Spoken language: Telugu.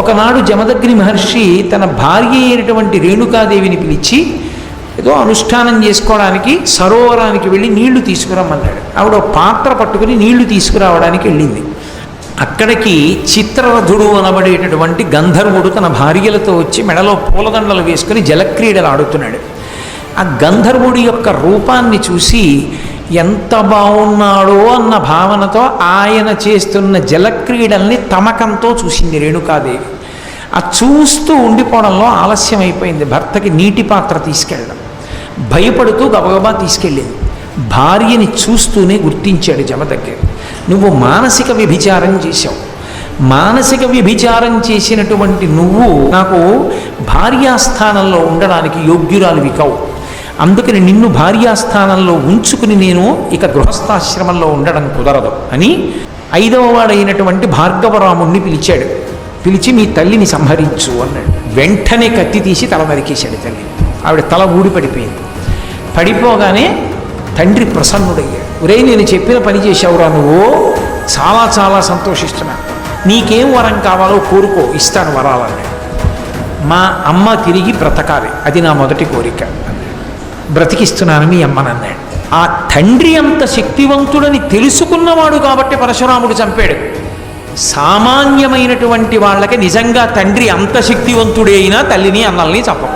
ఒకనాడు జమదగ్ని మహర్షి తన భార్య అయినటువంటి రేణుకాదేవిని పిలిచి ఏదో అనుష్ఠానం చేసుకోవడానికి సరోవరానికి వెళ్ళి నీళ్ళు తీసుకురమ్మన్నాడు. ఆవిడ పాత్ర పట్టుకుని నీళ్ళు తీసుకురావడానికి వెళ్ళింది. అక్కడికి చిత్రరథుడు అనబడేటటువంటి గంధర్వుడు తన భార్యలతో వచ్చి మెడలో పూలదండలు వేసుకుని జలక్రీడలు ఆడుతున్నాడు. ఆ గంధర్వుడి యొక్క రూపాన్ని చూసి ఎంత బాగున్నాడో అన్న భావనతో ఆయన చేస్తున్న జలక్రీడల్ని తమకంతో చూసింది రేణుకాదేవి. ఆ చూస్తూ ఉండిపోవడంలో ఆలస్యం అయిపోయింది. భర్తకి నీటి పాత్ర తీసుకెళ్ళడం. భయపడుతూ గబగబా తీసుకెళ్ళింది. భార్యని చూస్తూనే గుర్తించాడు జమదగ్గి నువ్వు మానసిక వ్యభిచారం చేశావు. మానసిక వ్యభిచారం చేసినటువంటి నువ్వు నాకు భార్యాస్థానంలో ఉండడానికి యోగ్యురాలు వికావు అందుకని నిన్ను భార్యాస్థానంలో ఉంచుకుని నేను ఇక గృహస్థాశ్రమంలో ఉండడం కుదరదు అని ఐదవ వాడైనటువంటి భార్గవరాముణ్ణి పిలిచాడు. పిలిచి మీ తల్లిని సంహరించు అన్నాడు. వెంటనే కత్తి తీసి తల నరికేశాడు తల్లి. ఆవిడ తల ఊడి పడిపోయింది. పడిపోగానే తండ్రి ప్రసన్నుడయ్యాడు. ఒరే నేను చెప్పిన పని చేశావురా నువ్వు? చాలా చాలా సంతోషిస్తున్నాను నీకేం వరం కావాలో కోరుకో ఇస్తాను వరాలన్నాడు. మా అమ్మ తిరిగి బ్రతకాలి. అది నా మొదటి కోరిక అన్నాడు. బ్రతికిస్తున్నాను మీ అమ్మనన్నాడు ఆ తండ్రి అంత శక్తివంతుడని తెలుసుకున్నవాడు కాబట్టి పరశురాముడు చంపాడు. సామాన్యమైనటువంటి వాళ్ళకి నిజంగా తండ్రి అంత శక్తివంతుడే అయినా తల్లిని అన్నల్ని చంపకూడదు.